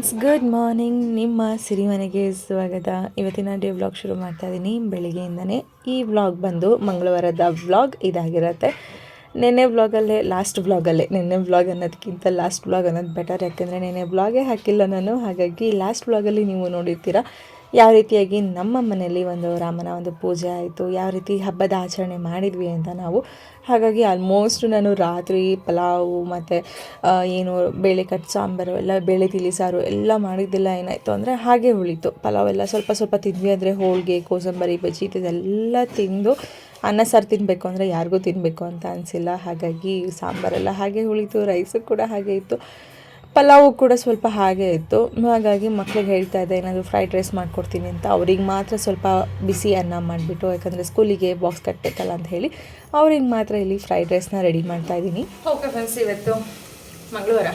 Friends, good morning. ನಿಮ್ಮ ಸಿರಿಮನೆಗೆ ಸ್ವಾಗತ. ಇವತ್ತಿನ ಡೇ ವ್ಲಾಗ್ ಶುರು ಮಾಡ್ತಾ ಇದ್ದೀನಿ ಬೆಳಿಗ್ಗೆಯಿಂದನೇ ಈ ವ್ಲಾಗ್ ಬಂದು ಮಂಗಳವಾರದ ವ್ಲಾಗ್ ಇದಾಗಿರುತ್ತೆ. ನೆನ್ನೆ ವ್ಲಾಗಲ್ಲೇ ಲಾಸ್ಟ್ ವ್ಲಾಗಲ್ಲೇ. ನೆನ್ನೆ ವ್ಲಾಗ್ ಅನ್ನೋದಕ್ಕಿಂತ ಲಾಸ್ಟ್ ವ್ಲಾಗ್ ಅನ್ನೋದು ಬೆಟರ್ ಯಾಕೆಂದರೆ ನೆನ್ನೆ ವ್ಲಾಗೇ ಹಾಕಿಲ್ಲ ನಾನು. ಹಾಗಾಗಿ ಲಾಸ್ಟ್ ವ್ಲಾಗಲ್ಲಿ ನೀವು ನೋಡಿರ್ತೀರ ಯಾವ ರೀತಿಯಾಗಿ ನಮ್ಮ ಮನೆಯಲ್ಲಿ ಒಂದು ರಾಮನ ಒಂದು ಪೂಜೆ ಆಯಿತು, ಯಾವ ರೀತಿ ಹಬ್ಬದ ಆಚರಣೆ ಮಾಡಿದ್ವಿ ಅಂತ ನಾವು ಹಾಗಾಗಿ ಆಲ್ಮೋಸ್ಟ್ ನಾನು ರಾತ್ರಿ ಪಲಾವು ಮತ್ತು ಏನು ಬೇಳೆ ಕಟ್ ಸಾಂಬಾರು ಎಲ್ಲ, ಬೇಳೆ ತಿಳಿ ಸಾರು ಎಲ್ಲ ಮಾಡಿದ್ದೆಲ್ಲ ಏನಾಯಿತು ಅಂದರೆ ಹಾಗೆ ಉಳಿತು. ಪಲಾವ್ ಎಲ್ಲ ಸ್ವಲ್ಪ ಸ್ವಲ್ಪ ತಿಂದ್ವಿ ಅಂದರೆ ಹೋಳಿಗೆ, ಕೋಸಂಬರಿ, ಬಜ್ಜಿ, ಇದೆಲ್ಲ ತಿಂದು ಅನ್ನ ಸಾರು ತಿನ್ನಬೇಕು ಅಂದರೆ ಯಾರಿಗೂ ತಿನ್ನಬೇಕು ಅಂತ ಅನಿಸಿಲ್ಲ. ಹಾಗಾಗಿ ಸಾಂಬಾರೆಲ್ಲ ಹಾಗೆ ಉಳಿತು ರೈಸು ಕೂಡ ಹಾಗೆ ಇತ್ತು. ಪಲಾವು ಕೂಡ ಸ್ವಲ್ಪ ಹಾಗೆ ಇತ್ತು. ಹಾಗಾಗಿ ಮಕ್ಳಿಗೆ ಹೇಳ್ತಾ ಇದ್ದೆ, ಏನಾದರೂ ಫ್ರೈಡ್ ರೈಸ್ ಮಾಡಿಕೊಡ್ತೀನಿ ಅಂತ. ಅವ್ರಿಗೆ ಮಾತ್ರ ಸ್ವಲ್ಪ ಬಿಸಿ ಅನ್ನ ಮಾಡಿಬಿಟ್ಟು, ಯಾಕಂದರೆ ಸ್ಕೂಲಿಗೆ ಬಾಕ್ಸ್ ಕಟ್ಟಬೇಕಲ್ಲ ಅಂತ ಹೇಳಿ, ಅವ್ರಿಗೆ ಮಾತ್ರ ಇಲ್ಲಿ ಫ್ರೈಡ್ ರೈಸ್ನ ರೆಡಿ ಮಾಡ್ತಾ ಇದ್ದೀನಿ. ಓಕೆ ಫ್ರೆಂಡ್ಸ್ ಇವತ್ತು ಮಂಗಳವಾರ.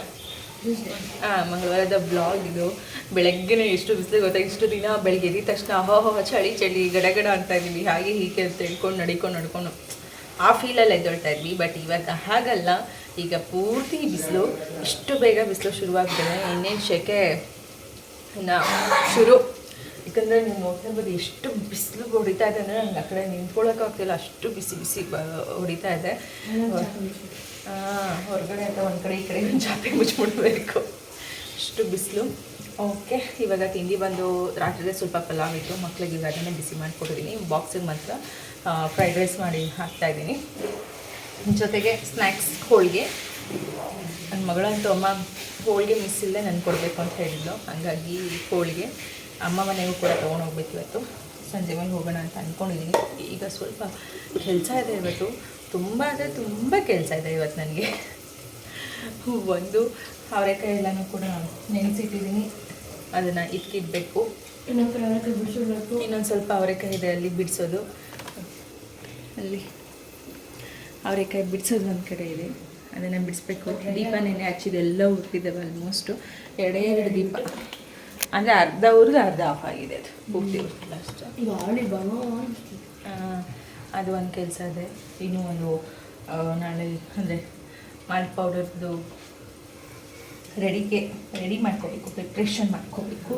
ಹಾಂ ಮಂಗಳವಾರದ ಬ್ಲಾಗ್ ಇದು. ಬೆಳಗ್ಗೆ ಎಷ್ಟು ಬಿಸಿಲು ಗೊತ್ತಾ? ಇಷ್ಟು ದಿನ ಬೆಳಗ್ಗೆ ಎದ್ದ ತಕ್ಷಣ ಅಹೋ ಚಳಿ ಚಳಿ, ಗಡಗಡ ಅಂತ ಇದ್ದೀವಿ. ಹಾಗೆ ಹೀಗೆ ಅಂತ ಹೇಳ್ಕೊಂಡು ನಡ್ಕೊಂಡು ನಡ್ಕೊಂಡು ಆ ಫೀಲಲ್ಲಿ ಎದ್ದೊಳ್ತಾ ಇದ್ವಿ. ಬಟ್ ಇವತ್ತು ಹಾಗಲ್ಲ. ಈಗ ಪೂರ್ತಿ ಬಿಸಿಲು ಇಷ್ಟು ಬೇಗ ಬಿಸಿಲು ಶುರುವಾಗ್ತದೆ ಇನ್ನೇನು ಶೆಕೆ? ಇನ್ನು ಶುರು. ಯಾಕಂದರೆ ನೀವು ಬಂದು ಎಷ್ಟು ಬಿಸಿಲು ಹೊಡಿತಾ ಇದೆ ಅಂದರೆ ನಂಗೆ ಆ ಕಡೆ ನಿಂತ್ಕೊಳ್ಳೋಕ್ಕಾಗ್ತಿಲ್ಲ ಅಷ್ಟು ಬಿಸಿ ಬಿಸಿ ಬ ಹೊಡಿತಾ ಇದೆ. ಹಾಂ ಹೊರಗಡೆ ಅಂತ ಒಂದು ಕಡೆ ಈ ಕಡೆ ಒಂದು ಚಾಪೆ ಮುಚ್ಚಿಬಿಡ್ಬೇಕು ಅಷ್ಟು ಬಿಸಿಲು. ಓಕೆ ಇವಾಗ ತಿಂಡಿ ಬಂದು ರಾತ್ರಿ ಸ್ವಲ್ಪ ಪಲಾವ್ ಇತ್ತು ಮಕ್ಳಿಗೆ ಈಗ ಅದನ್ನೇ ಬಿಸಿ ಮಾಡಿಕೊಟ್ಟಿದ್ದೀನಿ. ಬಾಕ್ಸಿಗೆ ಮಾತ್ರ ಫ್ರೈಡ್ ರೈಸ್ ಮಾಡಿ ಹಾಕ್ತಾಯಿದ್ದೀನಿ ಜೊತೆಗೆ ಸ್ನ್ಯಾಕ್ಸ್ ಹೋಳಿಗೆ. ನನ್ನ ಮಗಳಂತೂ ಅಮ್ಮ ಹೋಳಿಗೆ ಮಿಸ್ ಇಲ್ಲದೆ ನಾನು ಕೊಡಬೇಕು ಅಂತ ಹೇಳಿದ್ಲು. ಹಾಗಾಗಿ ಹೋಳಿಗೆ ಅಮ್ಮ ಮನೆಗೂ ಕೂಡ ತೊಗೊಂಡೋಗ್ಬೇಕು ಇವತ್ತು. ಸಂಜೆ ಮೇಲೆ ಹೋಗೋಣ ಅಂತ ಅಂದ್ಕೊಂಡಿದ್ದೀನಿ ಈಗ ಸ್ವಲ್ಪ ಕೆಲಸ ಇದೆ ಇವತ್ತು. ತುಂಬ ಅಂದರೆ ತುಂಬ ಕೆಲಸ ಇದೆ ಇವತ್ತು ನನಗೆ. ಒಂದು ಅವರೆಕಾಯಿ ಎಲ್ಲನೂ ಕೂಡ ನೆನೆಸಿಟ್ಟಿದ್ದೀನಿ ಅದನ್ನು ಇಟ್ಕಿಡ್ಬೇಕು. ಇನ್ನೊಂದು ಸ್ವಲ್ಪ ಅವರೆಕಾಯಿ ಇದೆ ಅಲ್ಲಿ ಬಿಡಿಸೋದು. ಅಲ್ಲಿ ಅವರೆಕಾಯಿ ಬಿಡಿಸೋದು ಒಂದು ಕಡೆ ಇದೆ. ಅದನ್ನು ಬಿಡಿಸ್ಬೇಕು. ದೀಪ ನೆನೆ ಹಚ್ಚಿದೆ ಎಲ್ಲ ಉರ್ತಿದ್ದಾವೆ ಆಲ್ಮೋಸ್ಟು ಎರಡೇ ಎರಡು ದೀಪ. ಅಂದರೆ ಅರ್ಧ ಊರಿಗೆ ಅರ್ಧ ಆಫ್ ಆಗಿದೆ ಅದು. ಪೂರ್ತಿ ಉರ್ತಿಲ್ಲ ಅಷ್ಟು. ಅದು ಒಂದು ಕೆಲಸ ಇದೆ. ಇನ್ನೂ ಒಂದು ನಾಳೆ ಅಂದರೆ ಮಾಲ್ಟ್ ಪೌಡರ್ದು ರೆಡಿಗೆ ರೆಡಿ ಮಾಡ್ಕೋಬೇಕು. ಪ್ರಿಪ್ರೇಷನ್ ಮಾಡ್ಕೋಬೇಕು.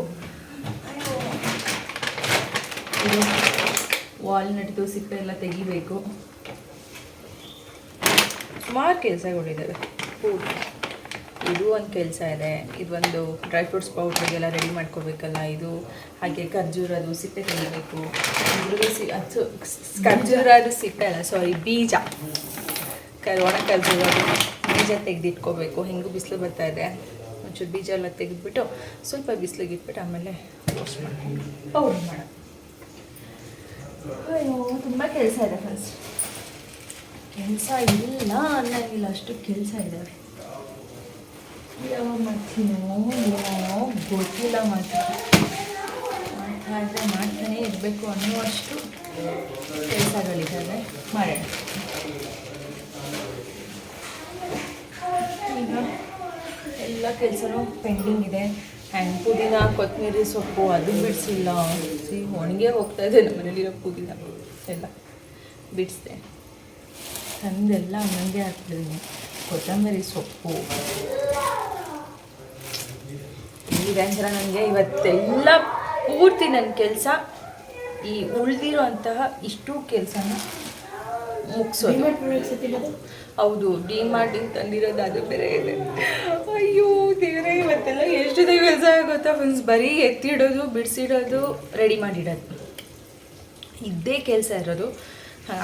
ವಾಲ್ನಟ್ದು ಸಿಪ್ಪೆ ಎಲ್ಲ ತೆಗಿಬೇಕು. ಸುಮಾರು ಕೆಲಸಗಳಿದ್ದಾವೆ ಫುಡ್ ಇದು ಒಂದು ಕೆಲಸ ಇದೆ. ಇದೊಂದು ಡ್ರೈ ಫ್ರೂಟ್ಸ್ ಪೌಡ್ರಿಗೆಲ್ಲ ರೆಡಿ ಮಾಡ್ಕೋಬೇಕಲ್ಲ ಇದು. ಹಾಗೆ ಖರ್ಜೂರದು ಸಿಪ್ಪೆ ತೆಗಿಬೇಕು. ಸಿ ಅದು ಖರ್ಜೂರದು ಸಿಪ್ಪೆ ಅಲ್ಲ ಸಾರಿ ಬೀಜ. ಒಣ ಖರ್ಜೂರದು ಬೀಜ ತೆಗೆದಿಟ್ಕೋಬೇಕು. ಹೆಂಗೂ ಬಿಸಿಲು ಬರ್ತಾ ಇದೆ. ಒಂಚೂರು ಬೀಜ ಎಲ್ಲ ತೆಗೆದ್ಬಿಟ್ಟು ಸ್ವಲ್ಪ ಬಿಸಿಲಿಗೆ ಇಟ್ಬಿಟ್ಟು ಆಮೇಲೆ ವಾಶ್ ಮಾಡಿ ಪೌಡ್ರ್ ಮಾಡೋದು. ಅಯ್ಯೋ, ತುಂಬ ಕೆಲಸ ಇದೆ ಫ್ರೆಂಡ್ಸ್ ಕೆಲಸ ಇಲ್ಲ ಅನ್ನಂಗಿಲ್ಲ, ಅಷ್ಟು ಕೆಲಸ ಇದ್ದಾವೆ ಯಾವಾಗ ಮಾಡ್ತೀನೋ ಏನೋ ಗೊತ್ತಿಲ್ಲ ಮಾತ್ರ. ಮಾಡ್ತಾ ಮಾಡ್ತಾನೆ ಮಾಡ್ತಾನೇ ಇರಬೇಕು ಅನ್ನುವಷ್ಟು ಕೆಲಸಗಳಿದ್ದಾವೆ. ಮಾಡೋಣ. ಈಗ ಎಲ್ಲ ಕೆಲಸನೂ ಪೆಂಡಿಂಗ್ ಇದೆ. ಆ್ಯಂಡ್ ಪುದೀನ ಕೊತ್ತಂಬರಿ ಸೊಪ್ಪು ಅದು ಬಿಡಿಸಿಲ್ಲ. ಸಿ, ಒಣಗೆ ಹೋಗ್ತಾ ಇದೆ ನಮ್ಮ ಮನೇಲಿರೋ ಪುದೀನ. ಎಲ್ಲ ಬಿಡಿಸ್ದೆ. ತಂದೆಲ್ಲ ಹಂಗೆ ಹಾಕ್ತಿದ್ದೀನಿ ಕೊತ್ತಂಬರಿ ಸೊಪ್ಪು. ಈಗ ನನಗೆ ಇವತ್ತೆಲ್ಲ ಪೂರ್ತಿ ನನ್ನ ಕೆಲಸ ಈ ಉಳಿದಿರೋ ಅಂತಹ ಇಷ್ಟು ಕೆಲಸನ ಮುಗಿಸೋದು. ಹೌದು ಡಿ ಮಾಡಿ ತಂದಿರೋದು ಅದು ಬೇರೆ ಇದೆ. ಅಯ್ಯೋ ದೇವರೇ ಇವತ್ತೆಲ್ಲ ಎಷ್ಟು ಕೆಲಸ ಗೊತ್ತಾ ಫ್ರೆಂಡ್ಸ್ ಬರೀ ಎತ್ತಿಡೋದು ಬಿಡಿಸಿಡೋದು ರೆಡಿ ಮಾಡಿಡೋದು. ಇದ್ದೇ ಕೆಲಸ ಇರೋದು.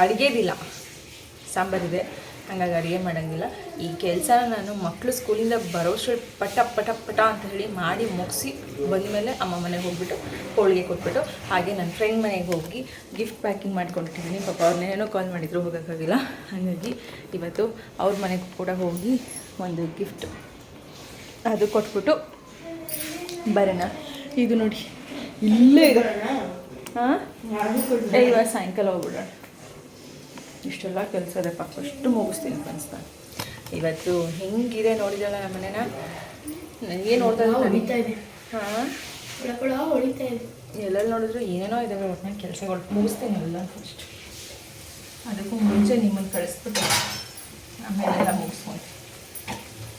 ಅಡುಗೆದಿಲ್ಲ. ಸಾಂಬಾರಿದೆ ಹಂಗಾಗಿ ಅಡುಗೆ ಮಾಡೋಂಗಿಲ್ಲ. ಈ ಕೆಲಸ ನಾನು ಮಕ್ಕಳು ಸ್ಕೂಲಿಂದ ಬರೋಷ್ಟು ಪಟ ಪಟ ಪಟ ಅಂತ ಹೇಳಿ ಮಾಡಿ ಮುಗಿಸಿ ಬಂದಮೇಲೆ ಅಮ್ಮ ಮನೆಗೆ ಹೋಗ್ಬಿಟ್ಟು ಹೋಳಿಗೆ ಕೊಟ್ಬಿಟ್ಟು ಹಾಗೆ ನನ್ನ ಫ್ರೆಂಡ್ ಮನೆಗೆ ಹೋಗಿ ಗಿಫ್ಟ್ ಪ್ಯಾಕಿಂಗ್ ಮಾಡ್ಕೊಂಡಿಟ್ಟಿದ್ದೀನಿ ಪಾಪ ಅವ್ರನ್ನೇನೋ ಕಾಲ್ ಮಾಡಿದ್ರು, ಹೋಗೋಕ್ಕಾಗಿಲ್ಲ. ಹಾಗಾಗಿ ಇವತ್ತು ಅವ್ರ ಮನೆಗೂ ಕೂಡ ಹೋಗಿ ಒಂದು ಗಿಫ್ಟ್ ಅದು ಕೊಟ್ಬಿಟ್ಟು ಬರೋಣ. ಇದು ನೋಡಿ, ಇಲ್ಲೇ ಇದೆ. ಹಾಂ? ಇವಾಗ ಸಾಯಂಕಾಲ ಹೋಗ್ಬಿಡೋಣ. ಇಷ್ಟೆಲ್ಲ ಕೆಲಸ ಇದೆ ಪಾಪ ಅಷ್ಟು ಮುಗಿಸ್ತೀನಿ ಫ್ರೆಂಡ್ಸ್ ನಾನು ಇವತ್ತು ಹೆಂಗಿದೆ ನೋಡಿದಲ್ಲ ನಮ್ಮ ಮನೇನ ನನಗೆ ನೋಡ್ತಾ ಇದೆ ಹಾಂ? ಎಲ್ಲೆಲ್ಲಿ ನೋಡಿದ್ರು ಏನೇನೋ ಇದ್ದಾವೆ ಒಟ್ಟಿನ ಕೆಲಸಗಳು. ಮುಗಿಸ್ತೀನಿ ಎಲ್ಲ ಫಸ್ಟ್ ಅದಕ್ಕೂ ಮುಂಚೆ ನಿಮ್ಮನ್ನು ಕಳಿಸ್ಬಿಟ್ಟು ಆಮೇಲೆ ಎಲ್ಲ ಮುಗಿಸ್ಕೊಂಡು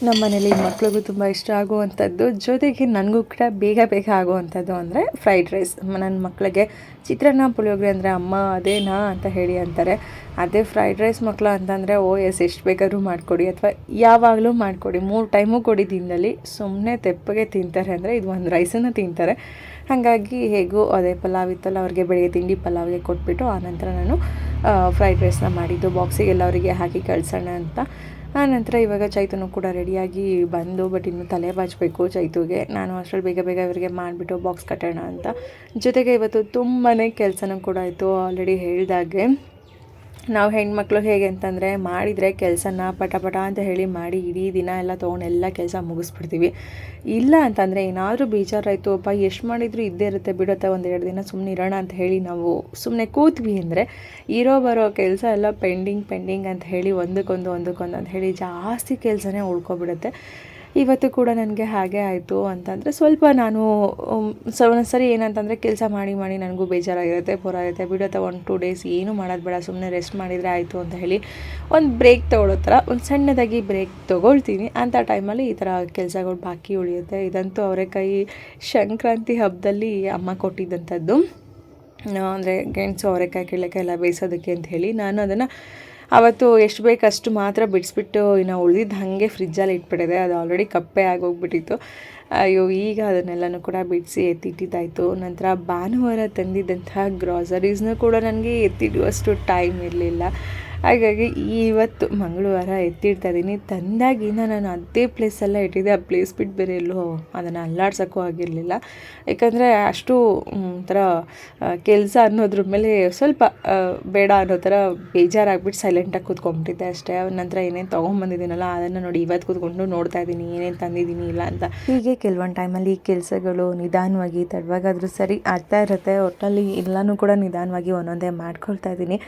ನಮ್ಮ ಮನೇಲಿ ಮಕ್ಳಿಗೂ ತುಂಬ ಇಷ್ಟ ಆಗುವಂಥದ್ದು. ಜೊತೆಗೆ ನನಗೂ ಕೂಡ ಬೇಗ ಬೇಗ ಆಗುವಂಥದ್ದು ಅಂದರೆ ಫ್ರೈಡ್ ರೈಸ್. ನನ್ನ ಮಕ್ಕಳಿಗೆ ಚಿತ್ರಾನ್ನ, ಪುಳಿಯೋಗರೆ ಅಂದರೆ ಅಮ್ಮ ಅದೇನಾ ಅಂತ ಹೇಳಿ ಅಂತಾರೆ. ಅದೇ ಫ್ರೈಡ್ ರೈಸ್ ಮಕ್ಕಳು ಅಂತಂದರೆ, ಓ ಎಸ್, ಎಷ್ಟು ಬೇಕಾದ್ರೂ ಮಾಡಿಕೊಡಿ ಅಥವಾ ಯಾವಾಗಲೂ ಮಾಡಿಕೊಡಿ. ಮೂರು ಟೈಮು ಕೊಡಿ ದಿನದಲ್ಲಿ. ಸುಮ್ಮನೆ ತೆಪ್ಪಗೆ ತಿಂತಾರೆ ಅಂದರೆ ಇದು ಒಂದು ರೈಸನ್ನು ತಿಂತಾರೆ. ಹಾಗಾಗಿ ಹೇಗೂ ಅದೇ ಪಲಾವ್ ಇತ್ತಲ್ಲ, ಅವ್ರಿಗೆ ಬೆಳಗ್ಗೆ ತಿಂಡಿ ಪಲಾವ್ಗೆ ಕೊಟ್ಬಿಟ್ಟು ಆನಂತರ ನಾನು ಫ್ರೈಡ್ ರೈಸ್ನ ಮಾಡಿದ್ದು. ಬಾಕ್ಸಿಗೆಲ್ಲ ಅವರಿಗೆ ಹಾಕಿ ಕಳ್ಸೋಣ ಅಂತ ಆನಂತರ ಇವಾಗ ಚೈತನು ಕೂಡ ರೆಡಿಯಾಗಿ ಬಂದು ಬಟ್ ಇನ್ನು ತಲೆ ಬಾಚಬೇಕು ಚೈತುಗೆ. ನಾನು ಅಷ್ಟರಲ್ಲಿ ಬೇಗ ಬೇಗ ಇವರಿಗೆ ಮಾಡಿಬಿಟ್ಟು ಬಾಕ್ಸ್ ಕಟ್ಟೋಣ ಅಂತ. ಜೊತೆಗೆ ಇವತ್ತು ತುಂಬಾ ಕೆಲಸನೂ ಕೂಡ ಇತ್ತು ಆಲ್ರೆಡಿ ಹೇಳಿದಾಗೆ. ನಾವು ಹೆಣ್ಮಕ್ಳು ಹೇಗೆ ಅಂತಂದರೆ ಮಾಡಿದರೆ ಕೆಲಸನ ಪಟ ಪಟ ಅಂತ ಹೇಳಿ ಮಾಡಿ ಇಡೀ ದಿನ ಎಲ್ಲ ತೊಗೊಂಡು ಎಲ್ಲ ಕೆಲಸ ಮುಗಿಸ್ಬಿಡ್ತೀವಿ. ಇಲ್ಲ ಅಂತಂದರೆ ಏನಾದರೂ ಬೇಜಾರಾಯಿತು ಅಪ್ಪ ಎಷ್ಟು ಮಾಡಿದರೂ ಇದ್ದೇ ಇರುತ್ತೆ ಬಿಡುತ್ತೆ ಒಂದು ಎರಡು ದಿನ ಸುಮ್ಮನೆ ಇರೋಣ ಅಂತ ಹೇಳಿ ನಾವು ಸುಮ್ಮನೆ ಕೂತ್ವಿ ಅಂದರೆ ಇರೋ ಬರೋ ಕೆಲಸ ಎಲ್ಲ ಪೆಂಡಿಂಗ್ ಪೆಂಡಿಂಗ್ ಅಂತ ಹೇಳಿ ಒಂದಕ್ಕೊಂದು ಒಂದಕ್ಕೊಂದು ಅಂತ ಹೇಳಿ ಜಾಸ್ತಿ ಕೆಲಸನೇ ಉಳ್ಕೊಬಿಡುತ್ತೆ. ಇವತ್ತು ಕೂಡ ನನಗೆ ಹಾಗೆ ಆಯಿತು ಅಂತಂದರೆ ಸ್ವಲ್ಪ ನಾನು ಸೊ ಒಂದೊಂದು ಸರಿ ಏನಂತಂದರೆ ಕೆಲಸ ಮಾಡಿ ಮಾಡಿ ನನಗೂ ಬೇಜಾರಾಗಿರುತ್ತೆ ಪುರ ಇರುತ್ತೆ ಅಥವಾ ಒನ್ ಟೂ ಡೇಸ್ ಏನು ಮಾಡೋದು ಬೇಡ ಸುಮ್ಮನೆ ರೆಸ್ಟ್ ಮಾಡಿದರೆ ಆಯಿತು ಅಂತ ಹೇಳಿ ಒಂದು ಬ್ರೇಕ್ ತೊಗೊಳ್ಳೋ ಥರ ಒಂದು ಸಣ್ಣದಾಗಿ ಬ್ರೇಕ್ ತೊಗೊಳ್ತೀನಿ. ಅಂಥ ಟೈಮಲ್ಲಿ ಈ ಥರ ಕೆಲಸಗಳು ಬಾಕಿ ಉಳಿಯುತ್ತೆ. ಇದಂತೂ ಅವರೆಕಾಯಿ ಸಂಕ್ರಾಂತಿ ಹಬ್ಬದಲ್ಲಿ ಅಮ್ಮ ಕೊಟ್ಟಿದ್ದಂಥದ್ದು ಅಂದರೆ ಗೆಣಸು ಅವರೆಕಾಯಿ ಕೀಳಕ್ಕೆ ಎಲ್ಲ ಬೇಯಿಸೋದಕ್ಕೆ ಅಂತ ಹೇಳಿ ನಾನು ಅದನ್ನು ಅವತ್ತು ಎಷ್ಟು ಬೇಕಷ್ಟು ಮಾತ್ರ ಬಿಡಿಸ್ಬಿಟ್ಟು ಇನ್ನು ಉಳಿದಿದ್ದು ಹಾಗೆ ಫ್ರಿಜ್ಜಲ್ಲಿ ಇಟ್ಬಿಟ್ಟಿದೆ. ಅದು ಆಲ್ರೆಡಿ ಕಪ್ಪೆ ಆಗೋಗ್ಬಿಟ್ಟಿತ್ತು. ಅಯ್ಯೋ, ಈಗ ಅದನ್ನೆಲ್ಲನೂ ಕೂಡ ಬಿಡಿಸಿ ಎತ್ತಿಟ್ಟಿದ್ದಾಯಿತು. ನಂತರ ಭಾನುವಾರ ತಂದಿದ್ದಂತಹ ಗ್ರಾಸರೀಸ್ನೂ ಕೂಡ ನನಗೆ ಎತ್ತಿಡುವಷ್ಟು ಟೈಮ್ ಇರಲಿಲ್ಲ. ಹಾಗಾಗಿ ಇವತ್ತು ಮಂಗಳವಾರ ಎತ್ತಿಡ್ತಾ ಇದ್ದೀನಿ. ತಂದಾಗಿನ ನಾನು ಅದೇ ಪ್ಲೇಸಲ್ಲ ಇಟ್ಟಿದ್ದೆ. ಆ ಪ್ಲೇಸ್ ಬಿಟ್ಟು ಬೇರೆ ಎಲ್ಲೂ ಅದನ್ನು ಅಲ್ಲಾಡ್ಸೋಕ್ಕೂ ಆಗಿರಲಿಲ್ಲ. ಯಾಕಂದರೆ ಅಷ್ಟು ಒಂಥರ ಕೆಲಸ ಅನ್ನೋದ್ರ ಮೇಲೆ ಸ್ವಲ್ಪ ಬೇಡ ಅನ್ನೋ ಥರ ಬೇಜಾರಾಗ್ಬಿಟ್ಟು ಸೈಲೆಂಟಾಗಿ ಕೂತ್ಕೊಂಡ್ಬಿಟ್ಟಿದ್ದೆ ಅಷ್ಟೇ. ನಂತರ ಏನೇನು ತೊಗೊಂಬಂದಿದ್ದೀನಲ್ಲ, ಅದನ್ನು ನೋಡಿ ಇವತ್ತು ಕೂತ್ಕೊಂಡು ನೋಡ್ತಾ ಇದ್ದೀನಿ. ಏನೇನು ತಂದಿದ್ದೀನಿ ಇಲ್ಲ ಅಂತ. ಹೀಗೆ ಕೆಲವೊಂದು ಟೈಮಲ್ಲಿ ಕೆಲಸಗಳು ನಿಧಾನವಾಗಿ ತಡವಾಗಾದರೂ ಸರಿ ಆಗ್ತಾ ಇರುತ್ತೆ. ಒಟ್ಟಲ್ಲಿ ಎಲ್ಲನೂ ಕೂಡ ನಿಧಾನವಾಗಿ ಒಂದೊಂದೇ ಮಾಡ್ಕೊಳ್ತಾ ಇದ್ದೀನಿ.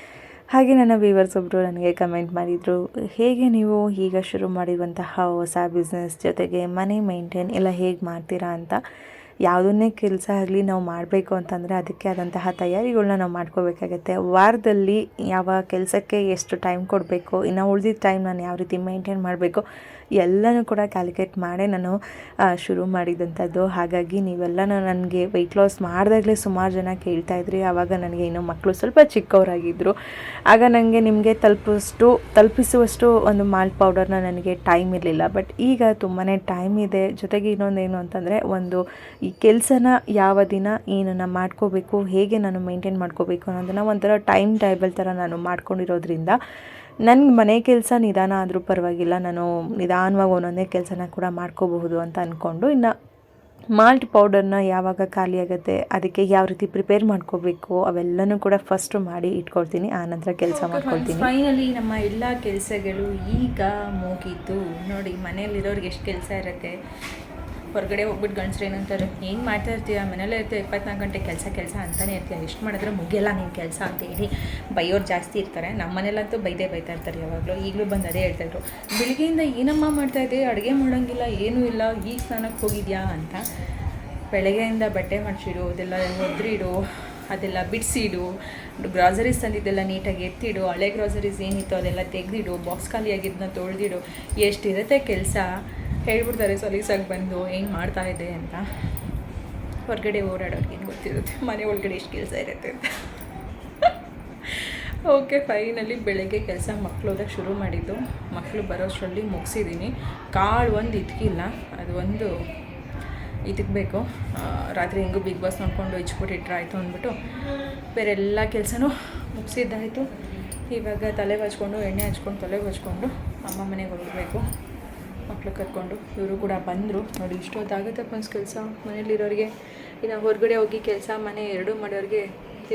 ಹಾಗೆ ನನ್ನ ವ್ಯೂವರ್ಸ್ ಒಬ್ಬರು ನನಗೆ ಕಮೆಂಟ್ ಮಾಡಿದರು, ಹೇಗೆ ನೀವು ಈಗ ಶುರು ಮಾಡಿರುವಂತಹ ಹೊಸ ಬಿಸ್ನೆಸ್ ಜೊತೆಗೆ ಮನೆ ಮೇಂಟೈನ್ ಎಲ್ಲ ಹೇಗೆ ಮಾಡ್ತೀರಾ ಅಂತ? ಯಾವುದನ್ನೇ ಕೆಲಸ ಆಗಲಿ ನಾವು ಮಾಡಬೇಕು ಅಂತಂದರೆ ಅದಕ್ಕೆ ಆದಂತಹ ತಯಾರಿಗಳನ್ನ ನಾವು ಮಾಡ್ಕೋಬೇಕಾಗತ್ತೆ. ವಾರದಲ್ಲಿ ಯಾವ ಕೆಲಸಕ್ಕೆ ಎಷ್ಟು ಟೈಮ್ ಕೊಡಬೇಕು, ಇನ್ನು ಉಳಿದಿದ್ದ ಟೈಮ್ ನಾನು ಯಾವ ರೀತಿ ಮೇಂಟೈನ್ ಮಾಡಬೇಕು ಎಲ್ಲನೂ ಕೂಡ ಕ್ಯಾಲ್ಕುಲೇಟ್ ಮಾಡೇ ನಾನು ಶುರು ಮಾಡಿದಂಥದ್ದು. ಹಾಗಾಗಿ ನೀವೆಲ್ಲನೂ ನನಗೆ ವೆಯ್ಟ್ ಲಾಸ್ ಮಾಡಿದಾಗಲೇ ಸುಮಾರು ಜನ ಕೇಳ್ತಾ ಇದ್ರಿ. ಆವಾಗ ನನಗೆ ಇನ್ನೂ ಮಕ್ಕಳು ಸ್ವಲ್ಪ ಚಿಕ್ಕವರಾಗಿದ್ದರು ಆಗ ನನಗೆ ನಿಮಗೆ ತಲುಪಿಸ್ಟು, ತಲುಪಿಸುವಷ್ಟು ಒಂದು ಮಾಲ್ಟ್ ಪೌಡರ್ನ ನನಗೆ ಟೈಮ್ ಇರಲಿಲ್ಲ. ಬಟ್ ಈಗ ತುಂಬಾ ಟೈಮ್ ಇದೆ. ಜೊತೆಗೆ ಇನ್ನೊಂದೇನು ಅಂತಂದರೆ, ಒಂದು ಈ ಕೆಲಸನ ಯಾವ ದಿನ ಏನನ್ನು ಮಾಡ್ಕೋಬೇಕು, ಹೇಗೆ ನಾನು ಮೇಂಟೈನ್ ಮಾಡ್ಕೋಬೇಕು ಅನ್ನೋದನ್ನು ಒಂಥರ ಟೈಮ್ ಟೇಬಲ್ ಥರ ನಾನು ಮಾಡ್ಕೊಂಡಿರೋದ್ರಿಂದ ನನಗೆ ಮನೆ ಕೆಲಸ ನಿಧಾನ ಆದರೂ ಪರವಾಗಿಲ್ಲ. ನಾನು ನಿಧಾನವಾಗಿ ಒಂದೊಂದೇ ಕೆಲಸನ ಕೂಡ ಮಾಡ್ಕೋಬಹುದು ಅಂತ ಅಂದ್ಕೊಂಡು ಇನ್ನು ಮಾಲ್ಟ್ ಪೌಡರ್ನ ಯಾವಾಗ ಖಾಲಿ ಆಗುತ್ತೆ ಅದಕ್ಕೆ ಯಾವ ರೀತಿ ಪ್ರಿಪೇರ್ ಮಾಡ್ಕೋಬೇಕು ಅವೆಲ್ಲನೂ ಕೂಡ ಫಸ್ಟು ಮಾಡಿ ಇಟ್ಕೊಳ್ತೀನಿ. ಆನಂತರ ಕೆಲಸ ಮಾಡ್ಕೊಳ್ತೀನಿ. ಫೈನಲಿ ನಮ್ಮ ಎಲ್ಲ ಕೆಲಸಗಳು ಈಗ ಮುಗೀತು. ನೋಡಿ ಮನೆಯಲ್ಲಿರೋರಿಗೆ ಎಷ್ಟು ಕೆಲಸ ಇರುತ್ತೆ? ಹೊರಗಡೆ ಹೋಗ್ಬಿಟ್ಟು ಗಂಡಸ್ರು ಏನಂತಾರೆ, ಏನು ಮಾಡ್ತಾ ಇರ್ತೀಯ? ಮನೇಲೇ ಇರ್ತೀಯ? ಇಪ್ಪತ್ನಾಲ್ಕು ಗಂಟೆ ಕೆಲಸ ಕೆಲಸ ಅಂತಲೇ ಇರ್ತೀಯ? ಎಷ್ಟು ಮಾಡಿದ್ರೆ ಮುಗಿಯಲ್ಲ ನಿನ್ನ ಕೆಲಸ ಅಂತ ಹೇಳಿ ಬೈಯೋರು ಜಾಸ್ತಿ ಇರ್ತಾರೆ. ನಮ್ಮ ಮನೇಲಂತೂ ಬೈದೇ ಬೈತಾ ಇರ್ತಾರೆ ಯಾವಾಗಲೂ. ಈಗಲೂ ಬಂದು ಅದೇ ಹೇಳ್ತಾಯಿದ್ರು ಬೆಳಿಗ್ಗೆಯಿಂದ ಏನಮ್ಮ ಮಾಡ್ತಾ ಇದ್ದೆ? ಅಡುಗೆ ಮಾಡೋಂಗಿಲ್ಲ, ಏನೂ ಇಲ್ಲ. ಈಗ ಸ್ನಾನಕ್ಕೆ ಹೋಗಿದ್ಯಾ? ಅಂತ. ಬೆಳಗ್ಗೆಯಿಂದ ಬಟ್ಟೆ ಮಾಡಿಸಿಡು, ಅದೆಲ್ಲ ಒದ್ರಿಡು, ಅದೆಲ್ಲ ಬಿಡಿಸಿಡು. ಗ್ರಾಸರೀಸ್ ತಂದಿದ್ದೆಲ್ಲ ನೀಟಾಗಿ ಎತ್ತಿಡು. ಹಳೆ ಗ್ರಾಸರೀಸ್ ಏನಿತ್ತು ಅದೆಲ್ಲ ತೆಗೆದಿಡು ಬಾಕ್ಸ್ ಖಾಲಿಯಾಗಿದ್ದನ್ನ ತೊಳೆದಿಡು. ಎಷ್ಟಿರುತ್ತೆ ಕೆಲಸ? ಹೇಳ್ಬಿಡ್ತಾರೆ ಸಲೀಸಾಗಿ ಬಂದು ಹೆಂಗೆ ಮಾಡ್ತಾ ಇದೆ ಅಂತ. ಹೊರಗಡೆ ಓಡಾಡೋರ್ಗೆ ಏನು ಗೊತ್ತಿರುತ್ತೆ? ಮನೆ ಒಳಗಡೆ ಎಷ್ಟು ಕೆಲಸ ಇರುತ್ತೆ ಅಂತ. ಓಕೆ ಫೈನಲಿ ಬೆಳಗ್ಗೆ ಕೆಲಸ ಮಕ್ಕಳು ಹೋದಾಗ ಶುರು ಮಾಡಿದ್ದು. ಮಕ್ಕಳು ಬರೋಷ್ಟರಲ್ಲಿ ಮುಗಿಸಿದ್ದೀನಿ ಕಾಳು ಒಂದು ಇದ್ಕಿಲ್ಲ ಅದು ಒಂದು ಇದಕ್ಕೆ ರಾತ್ರಿ ಹೆಂಗೂ ಬಿಗ್ ಬಾಸ್ ನೋಡಿಕೊಂಡು ಇಚ್ಬಿಟ್ಟು ಅಂದ್ಬಿಟ್ಟು ಬೇರೆ ಎಲ್ಲ ಕೆಲಸನೂ ಮುಗಿಸಿದ್ದಾಯಿತು. ಇವಾಗ ತಲೆ ಹಚ್ಕೊಂಡು ಎಣ್ಣೆ ಹಚ್ಕೊಂಡು, ತಲೆ ಹಚ್ಕೊಂಡು ಅಮ್ಮ ಮನೆಗೆ ಹೋಗಬೇಕು ಮಕ್ಳು ಕರ್ಕೊಂಡು ಇವರು ಕೂಡ ಬಂದರು. ನೋಡಿ ಇಷ್ಟೊತ್ತಾಗುತ್ತೆ ಪನ್ಸ್ ಕೆಲಸ ಮನೇಲಿರೋರಿಗೆ ಇನ್ನು ಹೊರಗಡೆ ಹೋಗಿ ಕೆಲಸ ಮನೆ ಎರಡೂ ಮಾಡೋರಿಗೆ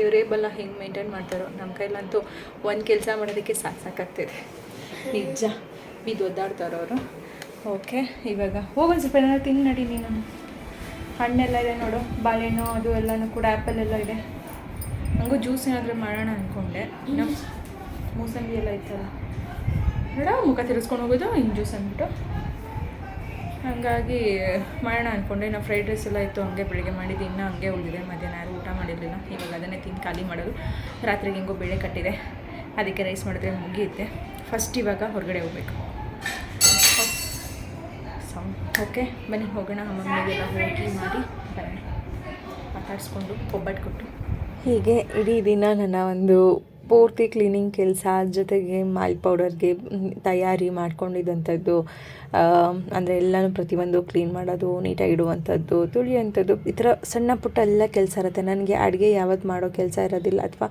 ಇವರೇ ಬಲ್ಲ ಹೆಂಗೆ ಮೇಂಟೈನ್ ಮಾಡ್ತಾರೋ. ನಮ್ಮ ಕೈಲಂತೂ ಒಂದು ಕೆಲಸ ಮಾಡೋದಕ್ಕೆ ಸಾಕು ಸಾಕಾಗ್ತಿದೆ. ನಿಜ. ಬಿದ್ದು ಒದ್ದಾಡ್ತಾರೋ ಅವರು. ಓಕೆ ಇವಾಗ ಹೋಗೊಂದು ಸ್ವಲ್ಪ ಏನಾದ್ರು ತಿಂದು ನಡಿ ನೀನು. ಹಣ್ಣೆಲ್ಲ ಇದೆ ನೋಡು. ಬಾಳೆಹಣ್ಣು ಅದು ಎಲ್ಲನೂ ಕೂಡ ಆ್ಯಪಲ್ ಎಲ್ಲ ಇದೆ. ಹಂಗೂ ಜ್ಯೂಸ್ ಏನಾದರೂ ಮಾಡೋಣ ಅಂದ್ಕೊಂಡೆ ಇನ್ನು ಮೂಸಂಬಿ ಎಲ್ಲ ಇತ್ತಲ್ಲ. ಬೇಡ ಮುಖ ತಿರ್ಸ್ಕೊಂಡು ಹೋಗೋದು ಇನ್ನು ಜ್ಯೂಸ್ ಅಂದ್ಬಿಟ್ಟು. ಹಾಗಾಗಿ ಮಾಡೋಣ ಅಂದ್ಕೊಂಡೆ ನಾವು ಫ್ರೈಡ್ ರೈಸ್ ಎಲ್ಲ ಇತ್ತು, ಹಂಗೆ ಬೆಳಿಗ್ಗೆ ಮಾಡಿದ್ದು. ಇನ್ನೂ ಹಂಗೆ ಉಳಿದಿದೆ. ಮಧ್ಯಾಹ್ನ ಯಾರು ಊಟ ಮಾಡಿರಲಿಲ್ಲ. ಇವಾಗ ಅದನ್ನೇ ತಿಂದು ಖಾಲಿ ಮಾಡೋದು. ರಾತ್ರಿಗೆ ಹೆಂಗೋ ಬೇಳೆ ಕಟ್ಟಿದೆ. ಅದಕ್ಕೆ ರೈಸ್ ಮಾಡಿದ್ರೆ ಮುಗಿಯುತ್ತೆ. ಫಸ್ಟ್ ಇವಾಗ ಹೊರಗಡೆ ಹೋಗ್ಬೇಕು. ಓಕೆ ಬನ್ನಿ, ಹೋಗೋಣ. ಅಮ್ಮ ಮನೆಗೆಲ್ಲ ಹೋಗಿ ಮಾಡಿ ಬರೋಣ ಮಾತಾಡಿಸ್ಕೊಂಡು ಒಬ್ಬಟ್ಟು ಕೊಟ್ಟು. ಹೀಗೆ ಇಡೀ ದಿನ ನನ್ನ ಒಂದು ಪೂರ್ತಿ ಕ್ಲೀನಿಂಗ್ ಕೆಲಸ ಜೊತೆಗೆ ಮಾಲ್ ಪೌಡರ್ಗೆ ತಯಾರಿ ಮಾಡ್ಕೊಂಡಿದ್ದಂಥದ್ದು ಅಂದರೆ ಎಲ್ಲನೂ ಪ್ರತಿಯೊಂದು ಕ್ಲೀನ್ ಮಾಡೋದು, ನೀಟಾಗಿ ಇಡುವಂಥದ್ದು, ತುಳಿಯುವಂಥದ್ದು, ಈ ಥರ ಸಣ್ಣ ಪುಟ್ಟ ಎಲ್ಲ ಕೆಲಸ ಇರುತ್ತೆ. ನನಗೆ ಅಡುಗೆ ಯಾವತ್ತು ಮಾಡೋ ಕೆಲಸ ಇರೋದಿಲ್ಲ. ಅಥವಾ